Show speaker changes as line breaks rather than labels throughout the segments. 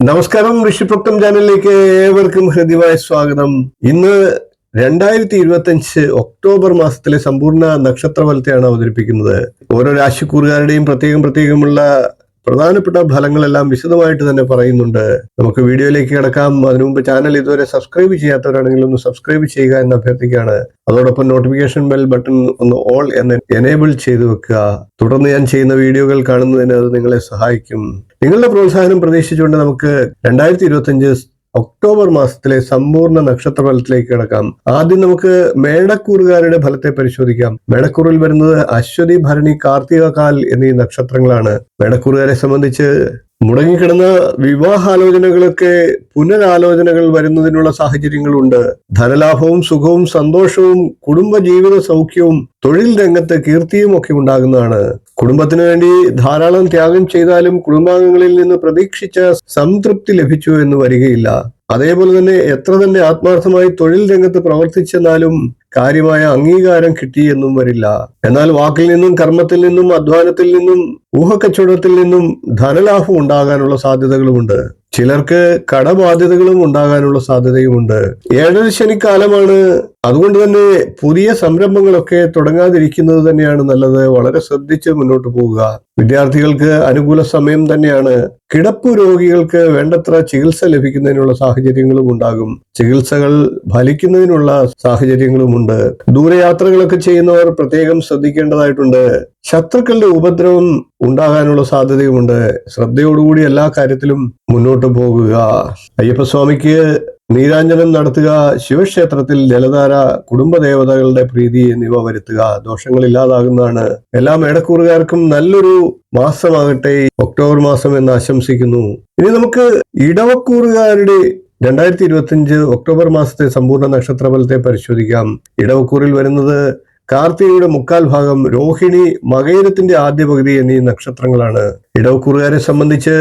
നമസ്കാരം ഋഷിപ്രക്തം ചാനലിലേക്ക് ഏവർക്കും ഹൃദ്യമായ സ്വാഗതം. ഇന്ന് രണ്ടായിരത്തി ഇരുപത്തി അഞ്ച് ഒക്ടോബർ മാസത്തിലെ സമ്പൂർണ നക്ഷത്രഫലത്തെയാണ് അവതരിപ്പിക്കുന്നത്. ഓരോ രാശിക്കൂറുകാരുടെയും പ്രത്യേകം പ്രത്യേകമുള്ള പ്രധാനപ്പെട്ട ഫലങ്ങളെല്ലാം വിശദമായിട്ട് തന്നെ പറയുന്നുണ്ട്. നമുക്ക് വീഡിയോയിലേക്ക് കിടക്കാം. അതിനു മുമ്പ് ചാനൽ ഇതുവരെ സബ്സ്ക്രൈബ് ചെയ്യാത്തവരാണെങ്കിൽ ഒന്ന് സബ്സ്ക്രൈബ് ചെയ്യുക എന്ന് അഭ്യർത്ഥിക്കുകയാണ്. അതോടൊപ്പം നോട്ടിഫിക്കേഷൻ ബെൽ ബട്ടൺ ഒന്ന് ഓൾ എന്ന് എനേബിൾ ചെയ്തു വെക്കുക. തുടർന്ന് ഞാൻ ചെയ്യുന്ന വീഡിയോകൾ കാണുന്നതിന് അത് നിങ്ങളെ സഹായിക്കും. നിങ്ങളുടെ പ്രോത്സാഹനം പ്രതീക്ഷിച്ചുകൊണ്ട് നമുക്ക് രണ്ടായിരത്തി ഇരുപത്തി ഒക്ടോബർ മാസത്തിലെ സമ്പൂർണ നക്ഷത്ര ഫലത്തിലേക്ക് കിടക്കാം. ആദ്യം നമുക്ക് മേടക്കൂറുകാരുടെ ഫലത്തെ പരിശോധിക്കാം. മേടക്കൂറിൽ വരുന്നത് അശ്വതി ഭരണി കാർത്തിക കാൽ എന്നീ നക്ഷത്രങ്ങളാണ്. മേടക്കൂറുകാരെ സംബന്ധിച്ച് മുടങ്ങിക്കിടന്ന വിവാഹാലോചനകളൊക്കെ പുനരാലോചനകൾ വരുന്നതിനുള്ള സാഹചര്യങ്ങളുണ്ട്. ധനലാഭവും സുഖവും സന്തോഷവും കുടുംബജീവിത സൗഖ്യവും തൊഴിൽ രംഗത്ത് കീർത്തിയും ഒക്കെ ഉണ്ടാകുന്നതാണ്. കുടുംബത്തിന് വേണ്ടി ധാരാളം ത്യാഗം ചെയ്താലും കുടുംബാംഗങ്ങളിൽ നിന്ന് പ്രതീക്ഷിച്ച സംതൃപ്തി ലഭിച്ചു എന്ന് വരികയില്ല. അതേപോലെ തന്നെ എത്ര തന്നെ ആത്മാർത്ഥമായി തൊഴിൽ രംഗത്ത് പ്രവർത്തിച്ചെന്നാലും കാര്യമായ അംഗീകാരം കിട്ടി കിട്ടിയെന്നും വരില്ല. എന്നാൽ വാക്കിൽ നിന്നും കർമ്മത്തിൽ നിന്നും അധ്വാനത്തിൽ നിന്നും ഊഹക്കച്ചവടത്തിൽ നിന്നും ധനലാഭം ഉണ്ടാകാനുള്ള സാധ്യതകളുമുണ്ട്. ചിലർക്ക് കടബാധ്യതകളും ഉണ്ടാകാനുള്ള സാധ്യതയുമുണ്ട്. ഏഴര ശനിക്കാലമാണ്. അതുകൊണ്ട് തന്നെ പുതിയ സംരംഭങ്ങളൊക്കെ തുടങ്ങാതിരിക്കുന്നത് തന്നെയാണ് നല്ലത്. വളരെ ശ്രദ്ധിച്ച് മുന്നോട്ട് പോവുക. വിദ്യാർത്ഥികൾക്ക് അനുകൂല സമയം തന്നെയാണ്. കിടപ്പ് രോഗികൾക്ക് വേണ്ടത്ര ചികിത്സ ലഭിക്കുന്നതിനുള്ള സാഹചര്യങ്ങളും ഉണ്ടാകും. ചികിത്സകൾ ഫലിക്കുന്നതിനുള്ള സാഹചര്യങ്ങളുമുണ്ട് ദൂരയാത്രകളൊക്കെ ചെയ്യുന്നവർ പ്രത്യേകം ശ്രദ്ധിക്കേണ്ടതായിട്ടുണ്ട്. ശത്രുക്കളുടെ ഉപദ്രവം ഉണ്ടാകാനുള്ള സാധ്യതയുമുണ്ട്. ശ്രദ്ധയോടുകൂടി എല്ലാ കാര്യത്തിലും മുന്നോട്ട് പോകുക. അയ്യപ്പസ്വാമിക്ക് നീരാഞ്ജനം നടത്തുക ശിവക്ഷേത്രത്തിൽ ജലധാര കുടുംബദേവതകളുടെ പ്രീതി എന്നിവ വരുത്തുക ദോഷങ്ങൾ ഇല്ലാതാകുന്നതാണ്. എല്ലാ മേടക്കൂറുകാർക്കും നല്ലൊരു മാസമാകട്ടെ ഒക്ടോബർ മാസം എന്ന് ആശംസിക്കുന്നു. ഇനി നമുക്ക് ഇടവക്കൂറുകാരുടെ രണ്ടായിരത്തി ഇരുപത്തിയഞ്ച് ഒക്ടോബർ മാസത്തെ സമ്പൂർണ നക്ഷത്രഫലത്തെ പരിശോധിക്കാം. ഇടവക്കൂറിൽ വരുന്നത് കാർത്തികയുടെ മുക്കാൽ ഭാഗം രോഹിണി മകയിരത്തിന്റെ ആദ്യ പകുതി എന്നീ നക്ഷത്രങ്ങളാണ്. ഇടവക്കൂറുകാരെ സംബന്ധിച്ച്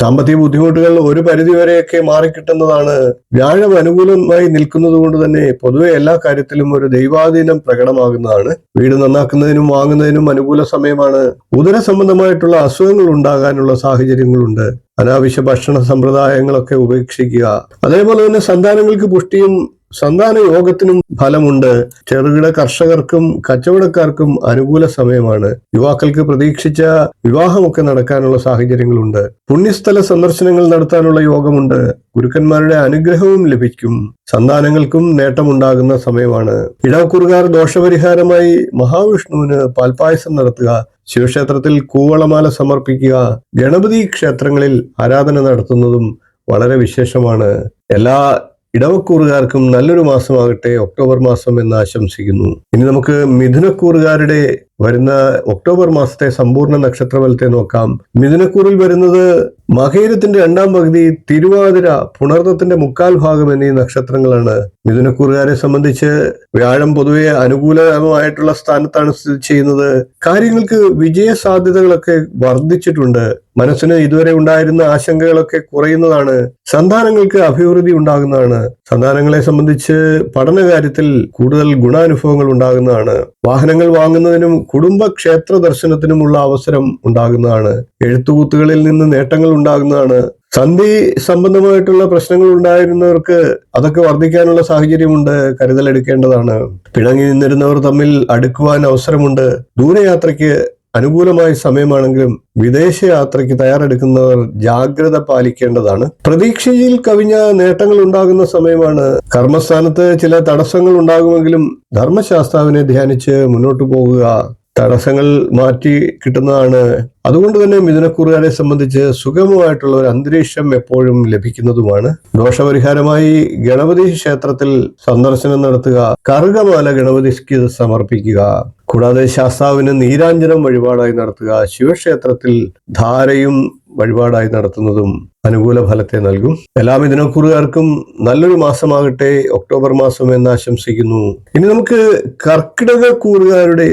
സാമ്പത്തിക ബുദ്ധിമുട്ടുകൾ ഒരു പരിധിവരെയൊക്കെ മാറിക്കിട്ടുന്നതാണ്. വ്യാഴം അനുകൂലമായി നിൽക്കുന്നത് കൊണ്ട് തന്നെ പൊതുവെ എല്ലാ കാര്യത്തിലും ഒരു ദൈവാധീനം പ്രകടമാകുന്നതാണ്. വീട് നന്നാക്കുന്നതിനും വാങ്ങുന്നതിനും അനുകൂല സമയമാണ്. ഉദര സംബന്ധമായിട്ടുള്ള അസുഖങ്ങൾ ഉണ്ടാകാനുള്ള സാഹചര്യങ്ങളുണ്ട്. അനാവശ്യ ഭക്ഷണ സമ്പ്രദായങ്ങളൊക്കെ ഉപേക്ഷിക്കുക. അതേപോലെ തന്നെ സന്താനങ്ങൾക്ക് പുഷ്ടിയും സന്താന യോഗത്തിനും ഫലമുണ്ട്. ചെറുകിട കർഷകർക്കും കച്ചവടക്കാർക്കും അനുകൂല സമയമാണ്. യുവാക്കൾക്ക് പ്രതീക്ഷിച്ച വിവാഹമൊക്കെ നടക്കാനുള്ള സാഹചര്യങ്ങളുണ്ട്. പുണ്യസ്ഥല സന്ദർശനങ്ങൾ നടത്താനുള്ള യോഗമുണ്ട്. ഗുരുക്കന്മാരുടെ അനുഗ്രഹവും ലഭിക്കും. സന്താനങ്ങൾക്കും നേട്ടമുണ്ടാകുന്ന സമയമാണ്. ഇടവക്കുറുകാർ ദോഷപരിഹാരമായി മഹാവിഷ്ണുവിന് പാൽപായസം നടത്തുക ശിവക്ഷേത്രത്തിൽ കൂവളമാല സമർപ്പിക്കുക ഗണപതി ക്ഷേത്രങ്ങളിൽ ആരാധന നടത്തുന്നതും വളരെ വിശേഷമാണ്. എല്ലാ ഇടവക്കൂറുകാർക്കും നല്ലൊരു മാസമാകട്ടെ ഒക്ടോബർ മാസം എന്ന് ആശംസിക്കുന്നു. ഇനി നമുക്ക് മിഥുനക്കൂറുകാരുടെ വരുന്ന ഒക്ടോബർ മാസത്തെ സമ്പൂർണ നക്ഷത്രഫലത്തെ നോക്കാം. മിഥുനക്കൂറിൽ വരുന്നത് മകേരത്തിന്റെ രണ്ടാം പകുതി തിരുവാതിര പുണർത്തത്തിന്റെ മുക്കാൽ ഭാഗം എന്നീ നക്ഷത്രങ്ങളാണ്. മിഥുനക്കൂറുകാരെ സംബന്ധിച്ച് വ്യാഴം പൊതുവെ അനുകൂലമായിട്ടുള്ള സ്ഥാനത്താണ് സ്ഥിതി ചെയ്യുന്നത്. കാര്യങ്ങൾക്ക് വിജയ സാധ്യതകളൊക്കെ വർദ്ധിച്ചിട്ടുണ്ട്. മനസ്സിന് ഇതുവരെ ഉണ്ടായിരുന്ന ആശങ്കകളൊക്കെ കുറയുന്നതാണ്. സന്താനങ്ങൾക്ക് അഭിവൃദ്ധി ഉണ്ടാകുന്നതാണ്. സന്താനങ്ങളെ സംബന്ധിച്ച് പഠനകാര്യത്തിൽ കൂടുതൽ ഗുണാനുഭവങ്ങൾ ഉണ്ടാകുന്നതാണ്. വാഹനങ്ങൾ വാങ്ങുന്നതിനും കുടുംബ ക്ഷേത്ര ദർശനത്തിനുമുള്ള അവസരം ഉണ്ടാകുന്നതാണ്. എഴുത്തുകൂത്തുകളിൽ നിന്ന് നേട്ടങ്ങൾ ഉണ്ടാകുന്നതാണ്. സന്ധി സംബന്ധമായിട്ടുള്ള പ്രശ്നങ്ങൾ ഉണ്ടായിരുന്നവർക്ക് അതൊക്കെ വർദ്ധിക്കാനുള്ള സാഹചര്യമുണ്ട് കരുതലെടുക്കേണ്ടതാണ് പിണങ്ങി നിന്നിരുന്നവർ തമ്മിൽ അടുക്കുവാൻ അവസരമുണ്ട്. ദൂരയാത്രയ്ക്ക് അനുകൂലമായ സമയമാണെങ്കിലും വിദേശയാത്രയ്ക്ക് തയ്യാറെടുക്കുന്നവർ ജാഗ്രത പാലിക്കേണ്ടതാണ്. പ്രതീക്ഷയിൽ കവിഞ്ഞ നേട്ടങ്ങൾ ഉണ്ടാകുന്ന സമയമാണ്. കർമ്മസ്ഥാനത്ത് ചില തടസ്സങ്ങൾ ഉണ്ടാകുമെങ്കിലും ധർമ്മശാസ്താവിനെ ധ്യാനിച്ച് മുന്നോട്ടു പോകുക തടസ്സങ്ങൾ മാറ്റി കിട്ടുന്നതാണ്. അതുകൊണ്ട് തന്നെ മിഥുനക്കുറുകാരെ സംബന്ധിച്ച് സുഗമമായിട്ടുള്ള ഒരു അന്തരീക്ഷം എപ്പോഴും ലഭിക്കുന്നതുമാണ്. ദോഷപരിഹാരമായി ഗണപതി ക്ഷേത്രത്തിൽ സന്ദർശനം നടത്തുക കറുകമാല ഗണപതിക്ക് സമർപ്പിക്കുക കൂടാതെ ശാസ്താവിന് നീരാഞ്ജനം വഴിപാടായി നടത്തുക ശിവക്ഷേത്രത്തിൽ ധാരയും വഴിപാടായി നടത്തുന്നതും അനുകൂല ഫലത്തെ നൽകും. എല്ലാ മിഥുനക്കുറുകാർക്കും നല്ലൊരു മാസമാകട്ടെ. ഒക്ടോബർ മാസം എന്ന് ആശംസിക്കുന്നു. ഇനി നമുക്ക് കർക്കിടക കൂറുകാരുടെ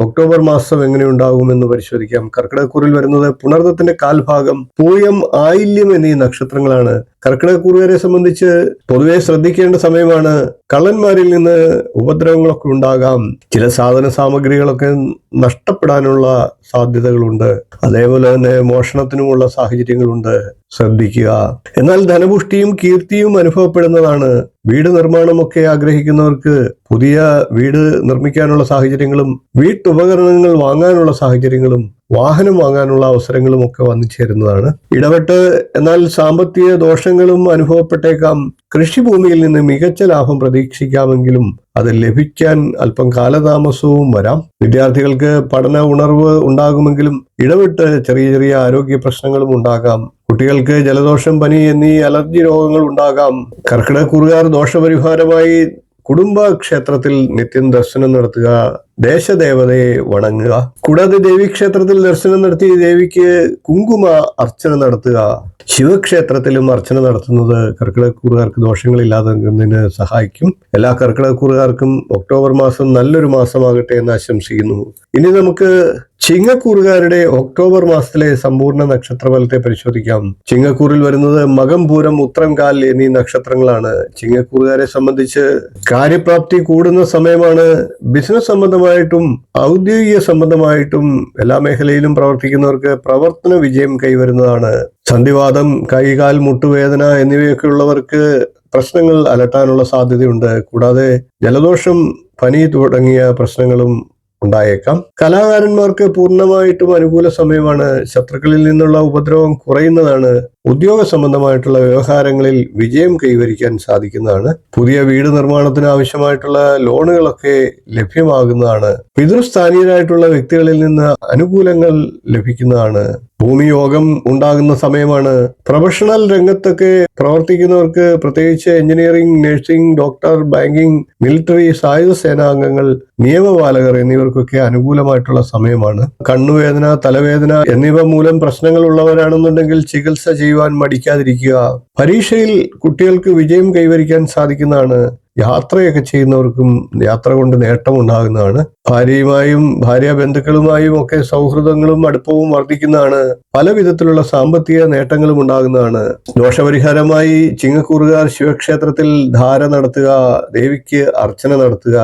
ഒക്ടോബർ മാസം എങ്ങനെ ഉണ്ടാകുമെന്ന് പരിശോധിക്കാം. കർക്കിടകക്കൂറിൽ വരുന്നത് പുണർദത്തിന്റെ കാൽഭാഗം പൂയം ആയില്യം എന്നീ നക്ഷത്രങ്ങളാണ് കർക്കിടകക്കൂറുകാരെ സംബന്ധിച്ച് പൊതുവെ ശ്രദ്ധിക്കേണ്ട സമയമാണ് കള്ളന്മാരിൽ നിന്ന് ഉപദ്രവങ്ങളൊക്കെ ഉണ്ടാകാം. ചില സാധന സാമഗ്രികളൊക്കെ നഷ്ടപ്പെടാനുള്ള സാധ്യതകളുണ്ട്. അതേപോലെ തന്നെ മോഷണത്തിനുമുള്ള സാഹചര്യങ്ങളുണ്ട്. ശ്രദ്ധിക്കുക. എന്നാൽ ധനപുഷ്ടിയും കീർത്തിയും അനുഭവപ്പെടുന്നതാണ്. വീട് നിർമ്മാണമൊക്കെ ആഗ്രഹിക്കുന്നവർക്ക് പുതിയ വീട് നിർമ്മിക്കാനുള്ള സാഹചര്യങ്ങളും വീട്ടുപകരണങ്ങൾ വാങ്ങാനുള്ള സാഹചര്യങ്ങളും വാഹനം വാങ്ങാനുള്ള അവസരങ്ങളും ഒക്കെ വന്നു ചേരുന്നതാണ്. ഇടപെട്ട് എന്നാൽ സാമ്പത്തിക ദോഷങ്ങളും അനുഭവപ്പെട്ടേക്കാം. കൃഷിഭൂമിയിൽ നിന്ന് മികച്ച ലാഭം പ്രതീക്ഷിക്കാമെങ്കിലും അത് ലഭിക്കാൻ അല്പം കാലതാമസവും വരാം. വിദ്യാർത്ഥികൾക്ക് പഠന ഉണർവ് ഉണ്ടാകുമെങ്കിലും ഇടവിട്ട് ചെറിയ ചെറിയ ആരോഗ്യ പ്രശ്നങ്ങളും ഉണ്ടാകാം. കുട്ടികൾക്ക് ജലദോഷം പനി എന്നീ അലർജി രോഗങ്ങൾ ഉണ്ടാകാം. കർക്കിടക കുറുകാർ ദോഷപരിഹാരമായി കുടുംബ ക്ഷേത്രത്തിൽ നിത്യം ദർശനം നടത്തുക ദേശദേവതയെ വണങ്ങുക. കൂടാതെ ദേവീക്ഷേത്രത്തിൽ ദർശനം നടത്തി ദേവിക്ക് കുങ്കുമ അർച്ചന നടത്തുക. ശിവക്ഷേത്രത്തിലും അർച്ചന നടത്തുന്നത് കർക്കിടകക്കൂറുകാർക്ക് ദോഷങ്ങളില്ലാതാകുന്നതിന് സഹായിക്കും. എല്ലാ കർക്കിടകക്കൂറുകാർക്കും ഒക്ടോബർ മാസം നല്ലൊരു മാസമാകട്ടെ എന്ന് ആശംസിക്കുന്നു. ഇനി നമുക്ക് ചിങ്ങക്കൂറുകാരുടെ ഒക്ടോബർ മാസത്തിലെ സമ്പൂർണ നക്ഷത്രഫലത്തെ പരിശോധിക്കാം. ചിങ്ങക്കൂറിൽ വരുന്നത് മകം പൂരം ഉത്രം കാൽ എന്നീ നക്ഷത്രങ്ങളാണ്. ചിങ്ങക്കൂറുകാരെ സംബന്ധിച്ച് കാര്യപ്രാപ്തി കൂടുന്ന സമയമാണ്. ബിസിനസ് സംബന്ധമായിട്ടും ഔദ്യോഗിക സംബന്ധമായിട്ടും എല്ലാ മേഖലയിലും പ്രവർത്തിക്കുന്നവർക്ക് പ്രവർത്തന വിജയം കൈവരുന്നതാണ്. സന്ധിവാദം കൈകാൽ മുട്ടുവേദന എന്നിവയൊക്കെ ഉള്ളവർക്ക് പ്രശ്നങ്ങൾ അലട്ടാനുള്ള സാധ്യതയുണ്ട്. കൂടാതെ ജലദോഷം പനി തുടങ്ങിയ പ്രശ്നങ്ങളും ഉണ്ടായേക്കാം. കലാകാരന്മാർക്ക് പൂർണമായിട്ടും അനുകൂല സമയമാണ്. ശത്രുക്കളിൽ നിന്നുള്ള ഉപദ്രവം കുറയുന്നതാണ്. ഉദ്യോഗ സംബന്ധമായിട്ടുള്ള വ്യവഹാരങ്ങളിൽ വിജയം കൈവരിക്കാൻ സാധിക്കുന്നതാണ്. പുതിയ വീട് നിർമ്മാണത്തിന് ആവശ്യമായിട്ടുള്ള ലോണുകളൊക്കെ ലഭ്യമാകുന്നതാണ്. പിതൃസ്ഥാനീയരായിട്ടുള്ള വ്യക്തികളിൽ നിന്ന് അനുകൂലങ്ങൾ ലഭിക്കുന്നതാണ്. ഭൂമിയോഗം ഉണ്ടാകുന്ന സമയമാണ്. പ്രൊഫഷണൽ രംഗത്തൊക്കെ പ്രവർത്തിക്കുന്നവർക്ക് പ്രത്യേകിച്ച് engineering nursing doctor banking military സായുധ സേനാംഗങ്ങൾ നിയമപാലകർ എന്നിവർക്കൊക്കെ അനുകൂലമായിട്ടുള്ള സമയമാണ്. കണ്ണുവേദന തലവേദന എന്നിവ മൂലം പ്രശ്നങ്ങൾ ഉള്ളവരാണെന്നുണ്ടെങ്കിൽ ചികിത്സ ചെയ്യുവാൻ മടിക്കാതിരിക്കുക. പരീക്ഷയിൽ കുട്ടികൾക്ക് വിജയം കൈവരിക്കാൻ സാധിക്കുന്നതാണ് യാത്രയൊക്കെ ചെയ്യുന്നവർക്കും യാത്ര കൊണ്ട് നേട്ടം ഉണ്ടാകുന്നതാണ് ഭാര്യയുമായും ഭാര്യ ബന്ധുക്കളുമായും ഒക്കെ സൗഹൃദങ്ങളും അടുപ്പവും വർദ്ധിക്കുന്നതാണ്. പല വിധത്തിലുള്ള സാമ്പത്തിക നേട്ടങ്ങളും ഉണ്ടാകുന്നതാണ്. ദോഷപരിഹാരമായി ചിങ്ങക്കൂറുകാർ ശിവക്ഷേത്രത്തിൽ ധാര നടത്തുക ദേവിക്ക് അർച്ചന നടത്തുക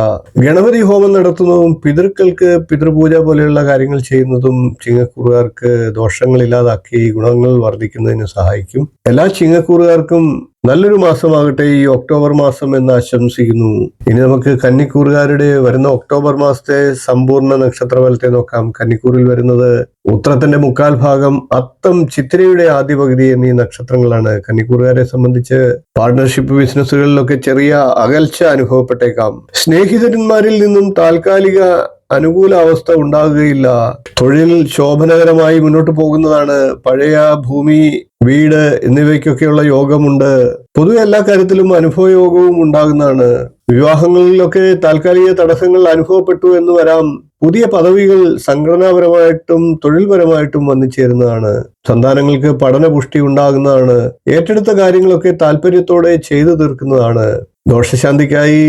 ഗണപതി ഹോമം നടത്തുന്നതും പിതൃക്കൾക്ക് പിതൃപൂജ പോലെയുള്ള കാര്യങ്ങൾ ചെയ്യുന്നതും ചിങ്ങക്കൂറുകാർക്ക് ദോഷങ്ങളില്ലാതാക്കി ഗുണങ്ങൾ വർദ്ധിക്കുന്നതിന് സഹായിക്കും. എല്ലാ ചിങ്ങക്കൂറുകാർക്കും നല്ലൊരു മാസമാകട്ടെ ഈ ഒക്ടോബർ മാസം എന്ന് ആശംസിക്കുന്നു. ഇനി നമുക്ക് കന്നിക്കൂറുകാരുടെ വരുന്ന ഒക്ടോബർ മാസത്തെ സമ്പൂർണ നക്ഷത്രഫലത്തെ നോക്കാം. കന്നിക്കൂറിൽ വരുന്നത് ഉത്രത്തിന്റെ മുക്കാൽ ഭാഗം അത്തം ചിത്രയുടെ ആദ്യ പകുതി എന്നീ നക്ഷത്രങ്ങളാണ്. കന്നിക്കൂറുകാരെ സംബന്ധിച്ച് പാർട്ണർഷിപ്പ് ബിസിനസ്സുകളിലൊക്കെ ചെറിയ അകൽച്ച അനുഭവപ്പെട്ടേക്കാം. സ്നേഹിതന്മാരിൽ നിന്നും താൽക്കാലിക അനുകൂല അവസ്ഥ ഉണ്ടാകുകയില്ല. തൊഴിൽ ശോഭനകരമായി മുന്നോട്ട് പോകുന്നതാണ് പഴയ ഭൂമി വീട് എന്നിവയ്ക്കൊക്കെയുള്ള യോഗമുണ്ട്. പൊതുവെ എല്ലാ കാര്യത്തിലും അനുഭവയോഗവും ഉണ്ടാകുന്നതാണ്. വിവാഹങ്ങളിലൊക്കെ താൽക്കാലിക തടസ്സങ്ങൾ അനുഭവപ്പെട്ടു എന്ന് വരാം. പുതിയ പദവികൾ സംഘടനാപരമായിട്ടും തൊഴിൽപരമായിട്ടും വന്നു ചേരുന്നതാണ്. സന്താനങ്ങൾക്ക് പഠനപുഷ്ടി ഉണ്ടാകുന്നതാണ്. ഏറ്റെടുത്ത കാര്യങ്ങളൊക്കെ താല്പര്യത്തോടെ ചെയ്തു തീർക്കുന്നതാണ്. ദോഷശാന്തിക്കായി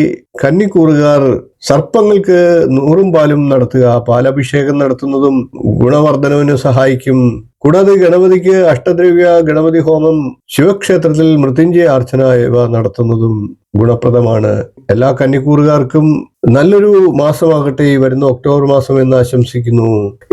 കന്നിക്കൂറുകാർ സർപ്പങ്ങൾക്ക് നൂറും പാലും നടത്തുക പാലഭിഷേകം നടത്തുന്നതും ഗുണവർദ്ധനവിന് സഹായിക്കും. കൂടാതെ ഗണപതിക്ക് അഷ്ടദ്രവ്യ ഗണപതി ഹോമം ശിവക്ഷേത്രത്തിൽ മൃത്യുഞ്ജയ അർച്ചന ഇവ നടത്തുന്നതും ഗുണപ്രദമാണ്. എല്ലാ കന്നിക്കൂറുകാർക്കും നല്ലൊരു മാസമാകട്ടെ വരുന്ന ഒക്ടോബർ മാസം എന്ന് ആശംസിക്കുന്നു.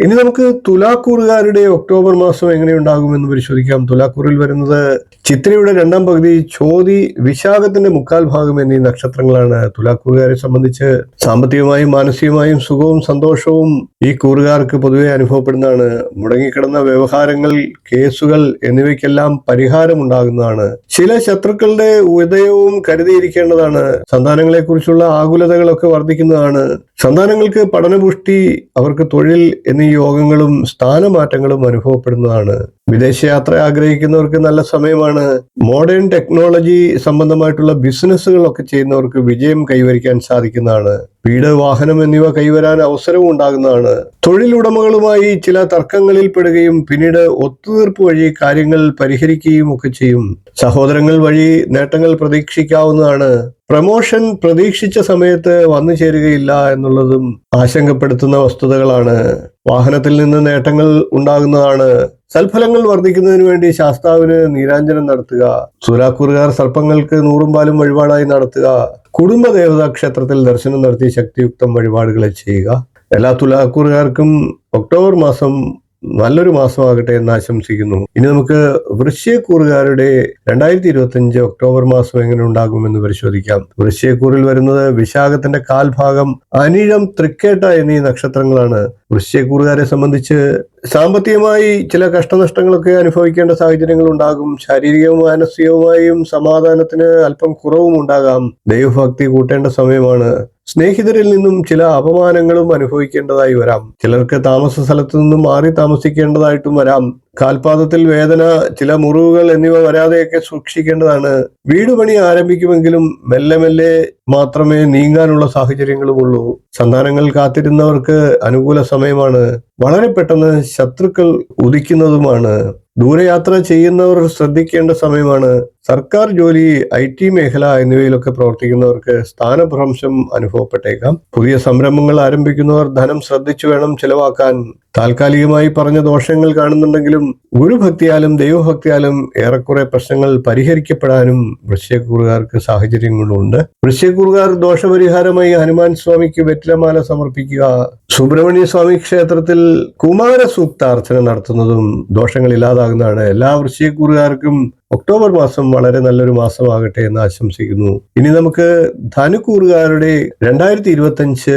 ഇനി നമുക്ക് തുലാക്കൂറുകാരുടെ ഒക്ടോബർ മാസം എങ്ങനെയുണ്ടാകുമെന്ന് പരിശോധിക്കാം. തുലാക്കൂറിൽ വരുന്നത് ചിത്രയുടെ രണ്ടാം പകുതി ചോതി വിശാഖത്തിന്റെ മുക്കാൽ ഭാഗം എന്നീ നക്ഷത്രങ്ങളാണ്. തുലാക്കൂറുകാരെ സംബന്ധിച്ച് സാമ്പത്തികമായും മാനസികമായും സുഖവും സന്തോഷവും ഈ കൂറുകാർക്ക് പൊതുവെ അനുഭവപ്പെടുന്നതാണ്. മുടങ്ങിക്കിടന്ന വ്യവഹാരങ്ങൾ കേസുകൾ എന്നിവയ്ക്കെല്ലാം പരിഹാരം ഉണ്ടാകുന്നതാണ് ചില ശത്രുക്കളുടെ ഉദയവും കരുതിയിരിക്കേണ്ടതാണ്. സന്താനങ്ങളെ കുറിച്ചുള്ള ആകുലതകളൊക്കെ വർദ്ധിക്കുന്നതാണ് സന്താനങ്ങൾക്ക് പഠനപുഷ്ടി അവർക്ക് തൊഴിൽ എന്നീ യോഗങ്ങളും സ്ഥാനമാറ്റങ്ങളും അനുഭവപ്പെടുന്നതാണ്. വിദേശയാത്ര ആഗ്രഹിക്കുന്നവർക്ക് നല്ല സമയമാണ്. മോഡേൺ ടെക്നോളജി സംബന്ധമായിട്ടുള്ള ബിസിനസ്സുകളൊക്കെ ചെയ്യുന്നവർക്ക് വിജയം കൈവരിക്കാൻ സാധിക്കുന്നതാണ്. വീട് വാഹനം എന്നിവ കൈവരാൻ അവസരവും ഉണ്ടാകുന്നതാണ്. തൊഴിലുടമകളുമായി ചില തർക്കങ്ങളിൽ പെടുകയും പിന്നീട് ഒത്തുതീർപ്പ് വഴി കാര്യങ്ങൾ പരിഹരിക്കുകയും ഒക്കെ ചെയ്യും. സഹോദരങ്ങൾ വഴി നേട്ടങ്ങൾ പ്രതീക്ഷിക്കാവുന്നതാണ്. പ്രമോഷൻ പ്രതീക്ഷിച്ച സമയത്ത് വന്നു ചേരുകയില്ല എന്നുള്ളതും ആശങ്കപ്പെടുത്തുന്ന വസ്തുതകളാണ്. വാഹനത്തിൽ നിന്ന് നേട്ടങ്ങൾ ഉണ്ടാകുന്നതാണ്. സൽഫലങ്ങൾ വർദ്ധിക്കുന്നതിന് വേണ്ടി ശാസ്താവിന് നീരാഞ്ജനം നടത്തുക. തുലാക്കൂറുകാർ സർപ്പങ്ങൾക്ക് നൂറും പാലും വഴിപാടായി നടത്തുക. കുടുംബദേവതാ ക്ഷേത്രത്തിൽ ദർശനം നടത്തി ശക്തിയുക്തം വഴിപാടുകളെ ചെയ്യുക. എല്ലാ തുലാക്കൂറുകാർക്കും ഒക്ടോബർ മാസം നല്ലൊരു മാസമാകട്ടെ എന്ന് ആശംസിക്കുന്നു. ഇനി നമുക്ക് വൃശ്യക്കൂറുകാരുടെ രണ്ടായിരത്തി ഇരുപത്തി അഞ്ച് ഒക്ടോബർ മാസം എങ്ങനെ ഉണ്ടാകുമെന്ന് പരിശോധിക്കാം. വൃശ്യക്കൂറിൽ വരുന്നത് വിശാഖത്തിന്റെ കാൽഭാഗം അനിഴം തൃക്കേട്ട എന്നീ നക്ഷത്രങ്ങളാണ്. വൃശ്യക്കൂറുകാരെ സംബന്ധിച്ച് സാമ്പത്തികമായി ചില കഷ്ടനഷ്ടങ്ങളൊക്കെ അനുഭവിക്കേണ്ട സാഹചര്യങ്ങൾ ഉണ്ടാകും ശാരീരികവും മാനസികവുമായും സമാധാനത്തിന് അല്പം കുറവും ഉണ്ടാകാം. ദൈവഭക്തി കൂട്ടേണ്ട സമയമാണ്. സ്നേഹിതരിൽ നിന്നും ചില അപമാനങ്ങളും അനുഭവിക്കേണ്ടതായി വരാം. ചിലർക്ക് താമസ സ്ഥലത്തു നിന്നും മാറി താമസിക്കേണ്ടതായിട്ടും വരാം. കാൽപാദത്തിൽ വേദന ചില മുറിവുകൾ എന്നിവ വരാതെയൊക്കെ സൂക്ഷിക്കേണ്ടതാണ്. വീട് പണി ആരംഭിക്കുമെങ്കിലും മെല്ലെ മെല്ലെ മാത്രമേ നീങ്ങാനുള്ള സാഹചര്യങ്ങളുമുള്ളൂ. സന്താനങ്ങൾ കാത്തിരുന്നവർക്ക് അനുകൂല സമയമാണ്. വളരെ പെട്ടെന്ന് ശത്രുക്കൾ ഉദിക്കുന്നതുമാണ്. ദൂരയാത്ര ചെയ്യുന്നവർ ശ്രദ്ധിക്കേണ്ട സമയമാണ്. സർക്കാർ ജോലി ഐ ടി മേഖല എന്നിവയിലൊക്കെ പ്രവർത്തിക്കുന്നവർക്ക് സ്ഥാനഭ്രംശം അനുഭവപ്പെട്ടേക്കാം. പുതിയ സംരംഭങ്ങൾ ആരംഭിക്കുന്നവർ ധനം ശ്രദ്ധിച്ചു വേണം ചിലവാക്കാൻ. താൽക്കാലികമായി പറഞ്ഞ ദോഷങ്ങൾ കാണുന്നുണ്ടെങ്കിലും ഗുരുഭക്തിയാലും ദൈവഭക്തിയാലും ഏറെക്കുറെ പ്രശ്നങ്ങൾ പരിഹരിക്കപ്പെടാനും വൃശ്യക്കൂറുകാർക്ക് സാഹചര്യങ്ങളുണ്ട്. വൃശ്യക്കൂറുകാർ ദോഷപരിഹാരമായി ഹനുമാൻ സ്വാമിക്ക് വെറ്റിലമാല സമർപ്പിക്കുക സുബ്രഹ്മണ്യ സ്വാമി ക്ഷേത്രത്തിൽ കുമാര സൂക്താർച്ചന നടത്തുന്നതും ദോഷങ്ങൾ ഇല്ലാതാകുന്നതാണ് എല്ലാ വൃശ്ചികൂറുകാർക്കും ഒക്ടോബർ മാസം വളരെ നല്ലൊരു മാസമാകട്ടെ എന്ന് ആശംസിക്കുന്നു. ഇനി നമുക്ക് ധനുക്കൂറുകാരുടെ രണ്ടായിരത്തി ഇരുപത്തി അഞ്ച്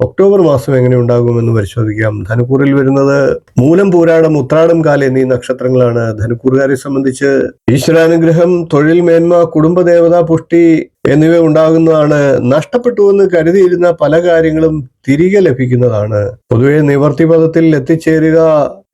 ഒക്ടോബർ മാസം എങ്ങനെ ഉണ്ടാകുമെന്ന് പരിശോധിക്കാം. ധനുക്കൂറിൽ വരുന്നത് മൂലം പൂരാടം ഉത്രാടം കാല എന്നീ നക്ഷത്രങ്ങളാണ്. ധനുക്കൂറുകാരെ സംബന്ധിച്ച് ഈശ്വരാനുഗ്രഹം തൊഴിൽ മേന്മ കുടുംബദേവതാ പുഷ്ടി എന്നിവ ഉണ്ടാകുന്നതാണ്. നഷ്ടപ്പെട്ടു എന്ന് കരുതിയിരുന്ന പല കാര്യങ്ങളും തിരികെ ലഭിക്കുന്നതാണ്. പൊതുവെ നിവർത്തി പദത്തിൽ എത്തിച്ചേരുക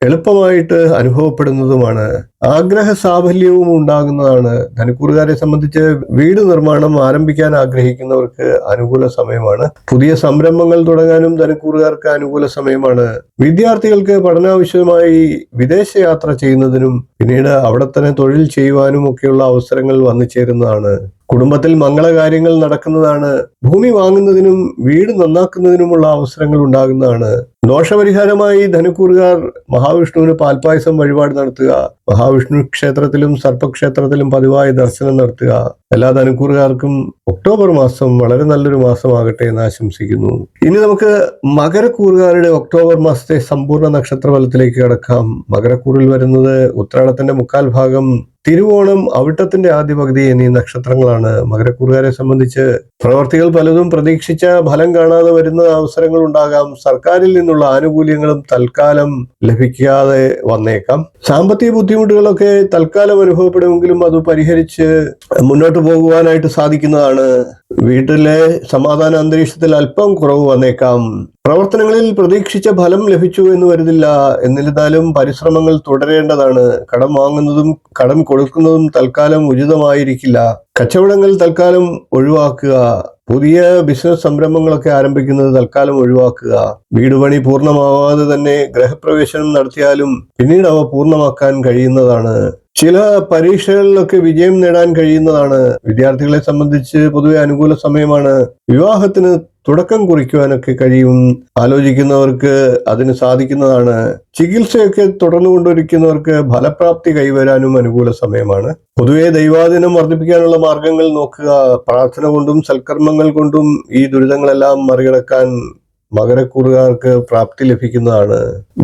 എളുപ്പമായിട്ട് അനുഭവപ്പെടുന്നതുമാണ്. ആഗ്രഹ സാഫല്യവും ഉണ്ടാകുന്നതാണ്. ധനുക്കൂറുകാരെ സംബന്ധിച്ച് വീട് നിർമ്മാണം ആരംഭിക്കാൻ ആഗ്രഹിക്കുന്നവർക്ക് അനുകൂല സമയമാണ്. പുതിയ സംരംഭങ്ങൾ തുടങ്ങാനും ധനുക്കൂറുകാർക്ക് അനുകൂല സമയമാണ്. വിദ്യാർത്ഥികൾക്ക് പഠനാവശ്യമായി വിദേശയാത്ര ചെയ്യുന്നതിനും പിന്നീട് അവിടെ തന്നെ തൊഴിൽ ചെയ്യുവാനും ഒക്കെയുള്ള അവസരങ്ങൾ വന്നു ചേരുന്നതാണ്. കുടുംബത്തിൽ മംഗളകാര്യങ്ങൾ നടക്കുന്നതാണ്. ഭൂമി വാങ്ങുന്നതിനും വീട് നന്നാക്കുന്നതിനുമുള്ള അവസരങ്ങൾ ഉണ്ടാകുന്നതാണ്. ദോഷപരിഹാരമായി ധനുക്കൂറുകാർ മഹാവിഷ്ണുവിന് പാൽപായസം വഴിപാട് നടത്തുക മഹാവിഷ്ണു ക്ഷേത്രത്തിലും സർപ്പക്ഷേത്രത്തിലും പതിവായി ദർശനം നടത്തുക. എല്ലാ ധനുക്കൂറുകാർക്കും ഒക്ടോബർ മാസം വളരെ നല്ലൊരു മാസമാകട്ടെ എന്ന് ആശംസിക്കുന്നു. ഇനി നമുക്ക് മകരക്കൂറുകാരുടെ ഒക്ടോബർ മാസത്തെ സമ്പൂർണ നക്ഷത്രഫലത്തിലേക്ക് കടക്കാം. മകരക്കൂറിൽ വരുന്നത് ഉത്രാടത്തിന്റെ മുക്കാൽ ഭാഗം തിരുവോണം അവിട്ടത്തിന്റെ ആദ്യ പകുതി എന്നീ നക്ഷത്രങ്ങളാണ്. മകരക്കൂറുകാരെ സംബന്ധിച്ച് പ്രവർത്തികൾ പലതും പ്രതീക്ഷിച്ച ഫലം കാണാതെ വരുന്ന അവസരങ്ങൾ ഉണ്ടാകാം. സർക്കാരിൽ നിന്നുള്ള ആനുകൂല്യങ്ങളും തൽക്കാലം ലഭിക്കാതെ വന്നേക്കാം. സാമ്പത്തിക ബുദ്ധിമുട്ടുകളൊക്കെ തൽക്കാലം അനുഭവപ്പെടുമെങ്കിലും അത് പരിഹരിച്ച് മുന്നോട്ട് പോകുവാനായിട്ട് സാധിക്കുന്നതാണ്. വീട്ടിലെ സമാധാന അന്തരീക്ഷത്തിൽ അല്പം കുറവ് വന്നേക്കാം. പ്രവർത്തനങ്ങളിൽ പ്രതീക്ഷിച്ച ഫലം ലഭിച്ചു എന്ന് വരുന്നില്ല എന്നിരുന്നാലും പരിശ്രമങ്ങൾ തുടരേണ്ടതാണ്. കടം വാങ്ങുന്നതും കടം കൊടുക്കുന്നതും തൽക്കാലം ഉചിതമായിരിക്കില്ല. കച്ചവടങ്ങൾ തൽക്കാലം ഒഴിവാക്കുക. പുതിയ ബിസിനസ് സംരംഭങ്ങളൊക്കെ ആരംഭിക്കുന്നത് തൽക്കാലം ഒഴിവാക്കുക. വീട് പണി പൂർണമാവാതെ തന്നെ ഗ്രഹപ്രവേശനം നടത്തിയാലും പിന്നീട് അവ പൂർണമാക്കാൻ കഴിയുന്നതാണ്. ചില പരീക്ഷകളിലൊക്കെ വിജയം നേടാൻ കഴിയുന്നതാണ്. വിദ്യാർത്ഥികളെ സംബന്ധിച്ച് പൊതുവെ അനുകൂല സമയമാണ്. വിവാഹത്തിന് തുടക്കം കുറിക്കുവാനൊക്കെ കഴിയും. ആലോചിക്കുന്നവർക്ക് അതിന് സാധിക്കുന്നതാണ്. ചികിത്സയൊക്കെ തുടർന്നു കൊണ്ടിരിക്കുന്നവർക്ക് ഫലപ്രാപ്തി കൈവരാനും അനുകൂല സമയമാണ്. പൊതുവെ ദൈവാധീനം വർദ്ധിപ്പിക്കാനുള്ള മാർഗങ്ങൾ നോക്കുക. പ്രാർത്ഥന കൊണ്ടും സൽക്കർമ്മങ്ങൾ കൊണ്ടും ഈ ദുരിതങ്ങളെല്ലാം മറികടക്കാൻ മകരക്കൂറുകാർക്ക് പ്രാപ്തി ലഭിക്കുന്നതാണ്.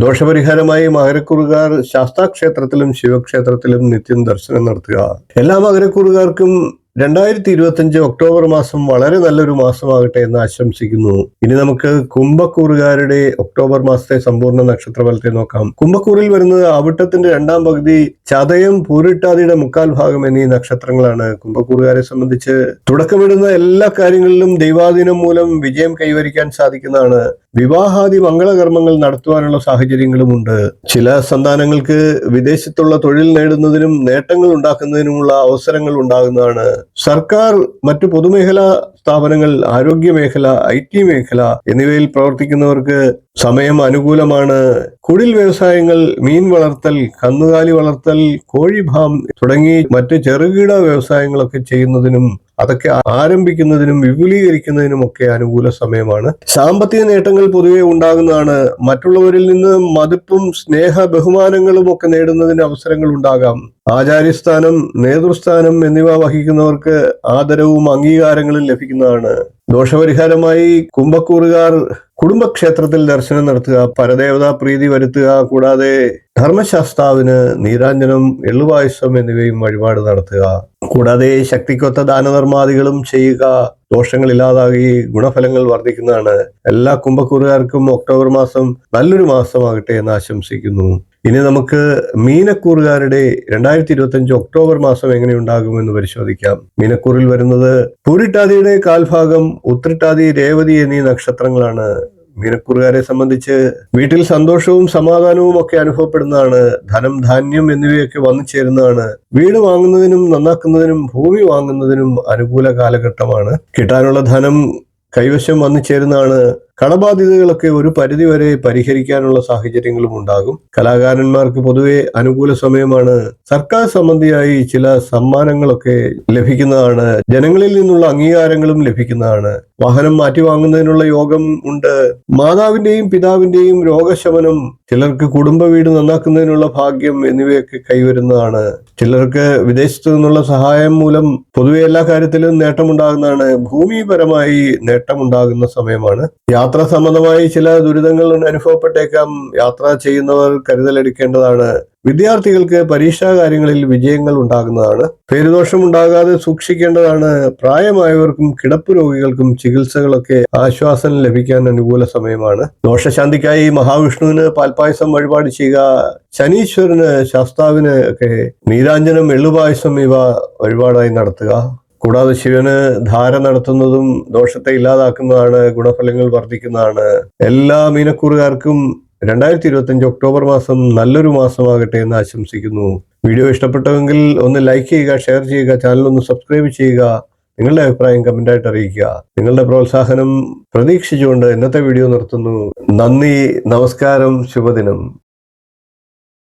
ദോഷപരിഹാരമായി മകരക്കൂറുകാർ ശാസ്താക്ഷേത്രത്തിലും ശിവക്ഷേത്രത്തിലും നിത്യം ദർശനം നടത്തുക. എല്ലാ മകരക്കൂറുകാർക്കും രണ്ടായിരത്തി ഇരുപത്തിയഞ്ച് ഒക്ടോബർ മാസം വളരെ നല്ലൊരു മാസമാകട്ടെ എന്ന് ആശംസിക്കുന്നു. ഇനി നമുക്ക് കുംഭക്കൂറുകാരുടെ ഒക്ടോബർ മാസത്തെ സമ്പൂർണ നക്ഷത്രഫലത്തെ നോക്കാം. കുംഭക്കൂറിൽ വരുന്നത് അവിട്ടത്തിന്റെ രണ്ടാം പകുതി ചതയം പൂരിട്ടാതിയുടെ മുക്കാൽ ഭാഗം എന്നീ നക്ഷത്രങ്ങളാണ്. കുംഭക്കൂറുകാരെ സംബന്ധിച്ച് തുടക്കമിടുന്ന എല്ലാ കാര്യങ്ങളിലും ദൈവാധീനം മൂലം വിജയം കൈവരിക്കാൻ സാധിക്കുന്നതാണ്. വിവാഹാദി മംഗളകർമ്മങ്ങൾ നടത്തുവാനുള്ള സാഹചര്യങ്ങളുമുണ്ട് ചില സന്താനങ്ങൾക്ക് വിദേശത്തുള്ള തൊഴിൽ നേടുന്നതിനും നേട്ടങ്ങൾ ഉണ്ടാക്കുന്നതിനുമുള്ള അവസരങ്ങൾ ഉണ്ടാകുന്നതാണ്. സർക്കാർ മറ്റു പൊതുമേഖലാ സ്ഥാപനങ്ങൾ ആരോഗ്യ മേഖല ഐ ടി മേഖല എന്നിവയിൽ പ്രവർത്തിക്കുന്നവർക്ക് സമയം അനുകൂലമാണ്. കുടിൽ വ്യവസായങ്ങൾ മീൻ വളർത്തൽ കന്നുകാലി വളർത്തൽ കോഴി ഫാം തുടങ്ങി മറ്റ് ചെറുകിട വ്യവസായങ്ങളൊക്കെ ചെയ്യുന്നതിനും അതൊക്കെ ആരംഭിക്കുന്നതിനും വിപുലീകരിക്കുന്നതിനുമൊക്കെ അനുകൂല സമയമാണ്. സാമ്പത്തിക നേട്ടങ്ങൾ പൊതുവെ ഉണ്ടാകുന്നതാണ്. മറ്റുള്ളവരിൽ നിന്ന് മതിപ്പും സ്നേഹ ബഹുമാനങ്ങളും ഒക്കെ നേടുന്നതിന് അവസരങ്ങൾ ഉണ്ടാകാം. ആചാര്യസ്ഥാനം നേതൃസ്ഥാനം എന്നിവ വഹിക്കുന്നവർക്ക് ആദരവും അംഗീകാരങ്ങളും ലഭിക്കുന്നതാണ്. ദോഷപരിഹാരമായി കുംഭക്കൂറുകാർ കുടുംബക്ഷേത്രത്തിൽ ദർശനം നടത്തുക പരദേവതാ പ്രീതി വരുത്തുക കൂടാതെ ധർമ്മശാസ്താവിന് നീരാഞ്ജനം എള്ളുപായസം എന്നിവയും വഴിപാട് നടത്തുക. കൂടാതെ ശക്തിക്കൊത്ത ദാനധർമാദികളും ചെയ്യുക. ദോഷങ്ങൾ ഇല്ലാതാകി ഗുണഫലങ്ങൾ വർദ്ധിക്കുന്നതാണ്. എല്ലാ കുംഭക്കൂറുകാർക്കും ഒക്ടോബർ മാസം നല്ലൊരു മാസമാകട്ടെ എന്ന് ആശംസിക്കുന്നു. ഇനി നമുക്ക് മീനക്കൂറുകാരുടെ രണ്ടായിരത്തി ഇരുപത്തി അഞ്ച് ഒക്ടോബർ മാസം എങ്ങനെ ഉണ്ടാകുമെന്ന് പരിശോധിക്കാം. മീനക്കൂറിൽ വരുന്നത് പൂരിട്ടാതിയുടെ കാൽഭാഗം ഉത്രിട്ടാദി രേവതി എന്നീ നക്ഷത്രങ്ങളാണ്. മീനക്കൂറുകാരെ സംബന്ധിച്ച് വീട്ടിൽ സന്തോഷവും സമാധാനവും ഒക്കെ അനുഭവപ്പെടുന്നതാണ്. ധനം ധാന്യം എന്നിവയൊക്കെ വന്നു ചേരുന്നതാണ്. വീട് വാങ്ങുന്നതിനും നന്നാക്കുന്നതിനും ഭൂമി വാങ്ങുന്നതിനും അനുകൂല കാലഘട്ടമാണ്. കിട്ടാനുള്ള ധനം കൈവശം വന്നു ചേരുന്നതാണ്. കടബാധ്യതകളൊക്കെ ഒരു പരിധിവരെ പരിഹരിക്കാനുള്ള സാഹചര്യങ്ങളും ഉണ്ടാകും. കലാകാരന്മാർക്ക് പൊതുവെ അനുകൂല സമയമാണ്. സർക്കാർ സംബന്ധിയായി ചില സമ്മാനങ്ങളൊക്കെ ലഭിക്കുന്നതാണ്. ജനങ്ങളിൽ നിന്നുള്ള അംഗീകാരങ്ങളും ലഭിക്കുന്നതാണ്. വാഹനം മാറ്റി വാങ്ങുന്നതിനുള്ള യോഗം ഉണ്ട്. മാതാവിന്റെയും പിതാവിന്റെയും രോഗശമനം ചിലർക്ക് കുടുംബ വീട് നന്നാക്കുന്നതിനുള്ള ഭാഗ്യം എന്നിവയൊക്കെ കൈവരുന്നതാണ്. ചിലർക്ക് വിദേശത്തു നിന്നുള്ള സഹായം മൂലം പൊതുവെ എല്ലാ കാര്യത്തിലും നേട്ടമുണ്ടാകുന്നതാണ്. ഭൂമിപരമായി നേട്ടമുണ്ടാകുന്ന സമയമാണ്. യാത്രാ സംബന്ധമായി ചില ദുരിതങ്ങൾ അനുഭവപ്പെട്ടേക്കാം. യാത്ര ചെയ്യുന്നവർ കരുതലെടുക്കേണ്ടതാണ്. വിദ്യാർത്ഥികൾക്ക് പരീക്ഷാ കാര്യങ്ങളിൽ വിജയങ്ങൾ ഉണ്ടാകുന്നതാണ്. പേരുദോഷം ഉണ്ടാകാതെ സൂക്ഷിക്കേണ്ടതാണ്. പ്രായമായവർക്കും കിടപ്പ് രോഗികൾക്കും ചികിത്സകളൊക്കെ ആശ്വാസം ലഭിക്കാൻ അനുകൂല സമയമാണ്. ദോഷശാന്തിക്കായി മഹാവിഷ്ണുവിന് പാൽപായസം വഴിപാട് ചെയ്യുക ശനീശ്വരന് ശാസ്താവിന് ഒക്കെ നീരാഞ്ജനം എള്ളുപായസം ഇവ വഴിപാടായി നടത്തുക. കൂടാതെ ശിവന് ധാര നടത്തുന്നതും ദോഷത്തെ ഇല്ലാതാക്കുന്നതാണ് ഗുണഫലങ്ങൾ വർദ്ധിക്കുന്നതാണ്. എല്ലാ മീനക്കൂറുകാർക്കും രണ്ടായിരത്തി ഇരുപത്തിയഞ്ച് ഒക്ടോബർ മാസം നല്ലൊരു മാസമാകട്ടെ എന്ന് ആശംസിക്കുന്നു. വീഡിയോ ഇഷ്ടപ്പെട്ടെങ്കിൽ ഒന്ന് ലൈക്ക് ചെയ്യുക ഷെയർ ചെയ്യുക ചാനൽ ഒന്ന് സബ്സ്ക്രൈബ് ചെയ്യുക നിങ്ങളുടെ അഭിപ്രായം കമന്റായിട്ട് അറിയിക്കുക. നിങ്ങളുടെ പ്രോത്സാഹനം പ്രതീക്ഷിച്ചുകൊണ്ട് ഇന്നത്തെ വീഡിയോ നിർത്തുന്നു. നന്ദി നമസ്കാരം ശുഭദിനം.